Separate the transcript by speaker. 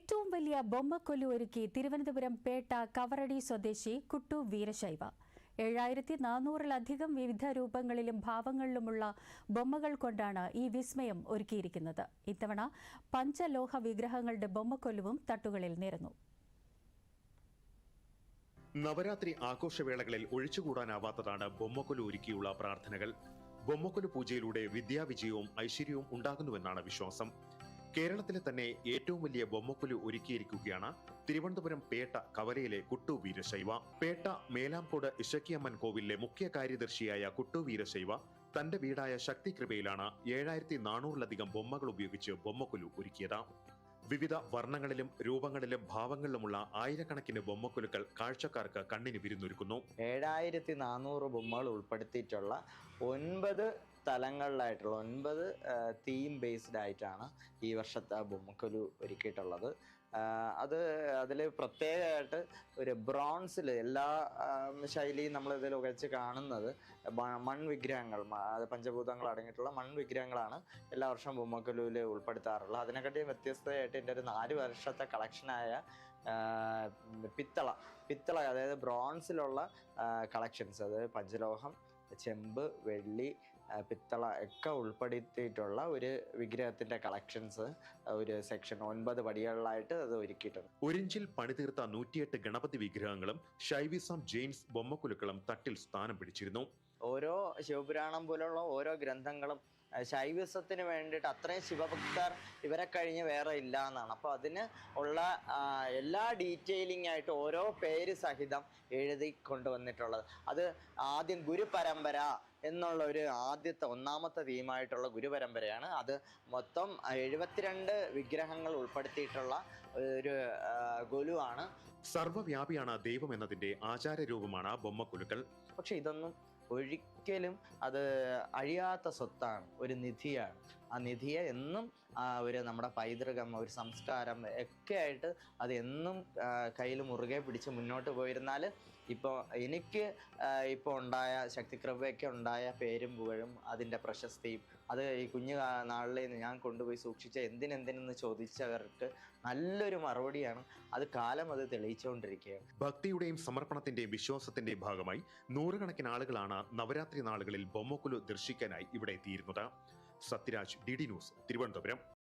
Speaker 1: ഏറ്റവും വലിയ ബൊമ്മക്കൊല്ലു ഒരുക്കി തിരുവനന്തപുരം പേട്ട കവറടി സ്വദേശി കുട്ടു വീരശൈവ. ഏഴായിരത്തി നാനൂറിലധികം വിവിധ രൂപങ്ങളിലും ഭാവങ്ങളിലുമുള്ള ബൊമ്മകൾ കൊണ്ടാണ് ഈ വിസ്മയം ഒരുക്കിയിരിക്കുന്നത്. ഇത്തവണ പഞ്ചലോഹ വിഗ്രഹങ്ങളുടെ ബൊമ്മക്കൊല്ലുവും തട്ടുകളിൽ നിരന്നു.
Speaker 2: നവരാത്രി ആഘോഷവേളകളിൽ ഒഴിച്ചുകൂടാനാവാത്തതാണ് ബൊമ്മക്കൊലു ഒരുക്കിയുള്ള പ്രാർത്ഥനകൾ. ബൊമ്മക്കൊലു പൂജയിലൂടെ വിദ്യാവിജയവും ഐശ്വര്യവും ഉണ്ടാകുന്നുവെന്നാണ് വിശ്വാസം. കേരളത്തിലെ തന്നെ ഏറ്റവും വലിയ ബൊമ്മക്കൊലു ഒരുക്കിയിരിക്കുകയാണ് തിരുവനന്തപുരം പേട്ട കവലയിലെ കുട്ടു വീരശൈവ. പേട്ട മേലാംകോട് ഇഷക്കിയമ്മൻ കോവിലിലെ മുഖ്യ കാര്യദർശിയായ കുട്ടു വീരശൈവ തന്റെ വീടായ ശക്തികൃപയിലാണ് ഏഴായിരത്തി നാനൂറിലധികം ബൊമ്മകൾ ഉപയോഗിച്ച് ബൊമ്മക്കുലു ഒരുക്കിയത്. വിവിധ വർണങ്ങളിലും രൂപങ്ങളിലും ഭാവങ്ങളിലുമുള്ള ആയിരക്കണക്കിന് ബൊമ്മക്കുലുക്കൾ കാഴ്ചക്കാർക്ക് കണ്ണിന് വിരുന്നൊരുക്കുന്നു.
Speaker 3: ഏഴായിരത്തി നാനൂറ് ബൊമ്മകൾ ഉൾപ്പെടുത്തിയിട്ടുള്ള ഒൻപത് തലങ്ങളിലായിട്ടുള്ള ഒൻപത് തീം ബേസ്ഡ് ആയിട്ടാണ് ഈ വർഷത്തെ ബൊമ്മക്കൊലു ഒരുക്കിയിട്ടുള്ളത്. അത് അതിൽ പ്രത്യേകമായിട്ട് ഒരു ബ്രോൺസിൽ എല്ലാ ശൈലിയും നമ്മൾ ഇതിൽ ഉകച്ച് കാണുന്നത് മൺവിഗ്രഹങ്ങൾ അത് പഞ്ചഭൂതങ്ങൾ അടങ്ങിയിട്ടുള്ള മൺവിഗ്രഹങ്ങളാണ് എല്ലാ വർഷവും ബൊമ്മക്കൊലുവിൽ ഉൾപ്പെടുത്താറുള്ളത്. അതിനെക്കാട്ടിയും വ്യത്യസ്തമായിട്ട് എന്റെ ഒരു നാല് വർഷത്തെ കളക്ഷനായ പിത്തള. പിത്തള അതായത് ബ്രോൺസിലുള്ള കളക്ഷൻസ് അതായത് പഞ്ചലോഹം ചെമ്പ് വെള്ളി പിത്തള ഒക്കെ ഉൾപ്പെടുത്തിയിട്ടുള്ള ഒരു വിഗ്രഹത്തിന്റെ കളക്ഷൻസ് ഒരു സെക്ഷൻ ഒൻപത് പടികളിലായിട്ട് അത് ഒരുക്കിയിട്ടുണ്ട്.
Speaker 2: ഒരിഞ്ചിൽ പണിതീർത്ത നൂറ്റിയെട്ട് ഗണപതി വിഗ്രഹങ്ങളും ഷൈവിസം ജെയിംസ് ബൊമ്മക്കുലുക്കളും തട്ടിൽ സ്ഥാനം പിടിച്ചിരുന്നു.
Speaker 3: ഓരോ ശിവപുരാണം പോലുള്ള ഓരോ ഗ്രന്ഥങ്ങളും ശൈവസത്തിന് വേണ്ടിയിട്ട് അത്രയും ശിവഭക്തർ ഇവരെ കഴിഞ്ഞ് വേറെ ഇല്ല എന്നാണ്. അപ്പോൾ അതിന് ഉള്ള എല്ലാ ഡീറ്റെയിലിംഗ് ആയിട്ട് ഓരോ പേര് സഹിതം എഴുതി കൊണ്ടുവന്നിട്ടുള്ളത്. അത് ആദ്യം ഗുരുപരമ്പര എന്നുള്ള ഒരു ആദ്യത്തെ ഒന്നാമത്തെ തീമായിട്ടുള്ള ഗുരുപരമ്പരയാണ്. അത് മൊത്തം എഴുപത്തിരണ്ട് വിഗ്രഹങ്ങൾ ഉൾപ്പെടുത്തിയിട്ടുള്ള ഒരു ഗുലുവാണ് സർവവ്യാപിയാണ്
Speaker 2: സർവവ്യാപിയാണ് ദൈവം എന്നതിന്റെ ആചാരരൂപമാണ് ബൊമ്മക്കുലുക്കൾ
Speaker 3: പക്ഷെ ഇതൊന്നും ഒരിക്കലും അത് അഴിയാത്ത സ്വത്താണ് ഒരു നിധിയാണ്. ആ നിധിയെ എന്നും ഒരു നമ്മുടെ പൈതൃകം ഒരു സംസ്കാരം ഒക്കെ ആയിട്ട് അത് എന്നും കയ്യിൽ മുറുകെ പിടിച്ച് മുന്നോട്ട് പോയിരുന്നാൽ ഇപ്പോൾ എനിക്ക് ഇപ്പോൾ ഉണ്ടായ ശക്തിക്രമയൊക്കെ ഉണ്ടായ പേരും പുകഴും അതിന്റെ പ്രശസ്തിയും അത് ഈ കുഞ്ഞു നാളിൽ ഞാൻ കൊണ്ടുപോയി സൂക്ഷിച്ച എന്തിനെന്തിനെന്ന് ചോദിച്ചവർക്ക് നല്ലൊരു മറുപടിയാണ് അത് കാലം അത് തെളിയിച്ചുകൊണ്ടിരിക്കുകയാണ്.
Speaker 2: ഭക്തിയുടെയും സമർപ്പണത്തിന്റെയും വിശ്വാസത്തിന്റെയും ഭാഗമായി നൂറുകണക്കിന് ആളുകളാണ് നവരാത്രി നാളുകളിൽ ബൊമ്മക്കുലു ദർശിക്കാനായി ഇവിടെ എത്തിയിരുന്നത്. Sathyaraj D D news Thiruvananthapuram.